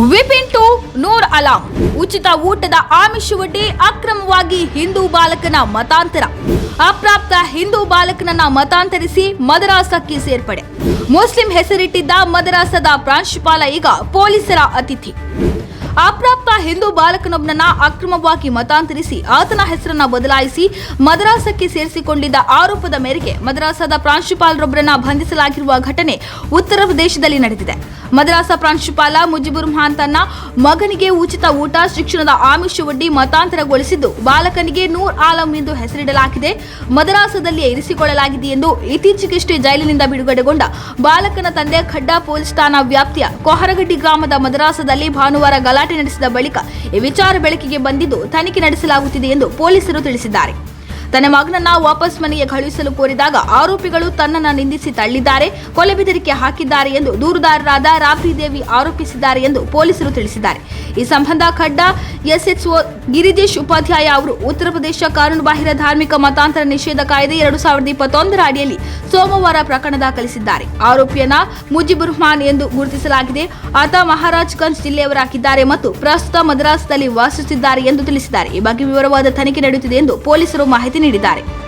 Vipin to ನೂರ್ ಅಲಾಂ. ಉಚಿತ ಊಟದ ಆಮಿಷವೊಡ್ಡಿ ಅಕ್ರಮವಾಗಿ ಹಿಂದೂ ಬಾಲಕನ ಮತಾಂತರ. ಅಪ್ರಾಪ್ತ ಹಿಂದೂ ಬಾಲಕನನ್ನ ಮತಾಂತರಿಸಿ ಮದರಾಸಕ್ಕೆ ಸೇರ್ಪಡೆ. ಮುಸ್ಲಿಂ ಹೆಸರಿಟ್ಟಿದ್ದ ಮದರಾಸದ ಪ್ರಾಂಶುಪಾಲ ಈಗ ಪೊಲೀಸರ ಅತಿಥಿ. ಅಪ್ರಾಪ್ತ ಹಿಂದೂ ಬಾಲಕನೊಬ್ಬನನ್ನ ಅಕ್ರಮವಾಗಿ ಮತಾಂತರಿಸಿ ಆತನ ಹೆಸರನ್ನ ಬದಲಾಯಿಸಿ ಮದ್ರಾಸಕ್ಕೆ ಸೇರಿಸಿಕೊಂಡಿದ್ದ ಆರೋಪದ ಮೇರೆಗೆ ಮದ್ರಾಸದ ಪ್ರಾಂಶುಪಾಲರೊಬ್ಬರನ್ನ ಬಂಧಿಸಲಾಗಿರುವ ಘಟನೆ ಉತ್ತರ ಪ್ರದೇಶದಲ್ಲಿ ನಡೆದಿದೆ. ಮದ್ರಾಸ ಪ್ರಾಂಶುಪಾಲ ಮುಜಿಬುರ್ ಮಹಾನ್ ತನ್ನ ಮಗನಿಗೆ ಉಚಿತ ಊಟ, ಶಿಕ್ಷಣದ ಆಮಿಷವೊಡ್ಡಿ ಮತಾಂತರಗೊಳಿಸಿದ್ದು, ಬಾಲಕನಿಗೆ ನೂರ್ ಆಲಂ ಎಂದು ಹೆಸರಿಡಲಾಗಿದೆ. ಮದ್ರಾಸದಲ್ಲಿಯೇ ಇರಿಸಿಕೊಳ್ಳಲಾಗಿದೆ ಎಂದು ಇತ್ತೀಚೆಗಷ್ಟೇ ಜೈಲಿನಿಂದ ಬಿಡುಗಡೆಗೊಂಡ ಬಾಲಕನ ತಂದೆ ಖಡ್ಡಾ ಪೊಲೀಸ್ ಠಾಣಾ ವ್ಯಾಪ್ತಿಯ ಕೊಹರಗಡ್ಡಿ ಗ್ರಾಮದ ಮದ್ರಾಸದಲ್ಲಿ ಭಾನುವಾರ ಗಲಾಟೆ ನಡೆಸಿದ ಬಳಿಕ ಈ ವಿಚಾರ ಬೆಳಕಿಗೆ ಬಂದಿದ್ದು ತನಿಖೆ ನಡೆಸಲಾಗುತ್ತಿದೆ ಎಂದು ಪೊಲೀಸರು ತಿಳಿಸಿದ್ದಾರೆ. ತನ್ನ ಮಗನನ್ನ ವಾಪಸ್ ಮನೆಗೆ ಕಳುಹಿಸಲು ಕೋರಿದಾಗ ಆರೋಪಿಗಳು ತನ್ನನ್ನ ನಿಂದಿಸಿ ತಳ್ಳಿದ್ದಾರೆ, ಕೊಲೆ ಬೆದರಿಕೆ ಹಾಕಿದ್ದಾರೆ ಎಂದು ದೂರುದಾರರಾದ ರಾಬ್ರಿ ದೇವಿ ಆರೋಪಿಸಿದ್ದಾರೆ ಎಂದು ಪೊಲೀಸರು ತಿಳಿಸಿದ್ದಾರೆ. ಈ ಸಂಬಂಧ ಖಡ್ಡಾ ಎಸ್ಎಚ್ಒ ಗಿರಿಜೇಶ್ ಉಪಾಧ್ಯಾಯ ಅವರು ಉತ್ತರ ಪ್ರದೇಶ ಕಾನೂನುಬಾಹಿರ ಧಾರ್ಮಿಕ ಮತಾಂತರ ನಿಷೇಧ ಕಾಯ್ದೆ ಎರಡು ಸಾವಿರದ ಇಪ್ಪತ್ತೊಂದರ ಅಡಿಯಲ್ಲಿ ಸೋಮವಾರ ಪ್ರಕರಣ ದಾಖಲಿಸಿದ್ದಾರೆ. ಆರೋಪಿಯನ್ನ ಮುಜಿಬ್ ರಹಮಾನ್ ಎಂದು ಗುರುತಿಸಲಾಗಿದೆ. ಆತ ಮಹಾರಾಜ್ಗಂಜ್ ಜಿಲ್ಲೆಯವರಾಗಿದ್ದಾರೆ ಮತ್ತು ಪ್ರಸ್ತುತ ಮದ್ರಾಸ್ನಲ್ಲಿ ವಾಸಿಸುತ್ತಿದ್ದಾರೆ ಎಂದು ತಿಳಿಸಿದ್ದಾರೆ. ಈ ಬಗ್ಗೆ ವಿವರವಾದ ತನಿಖೆ ನಡೆಯುತ್ತಿದೆ ಎಂದು ಪೊಲೀಸರು ಮಾಹಿತಿ ನೀಡಿದ್ದಾರೆ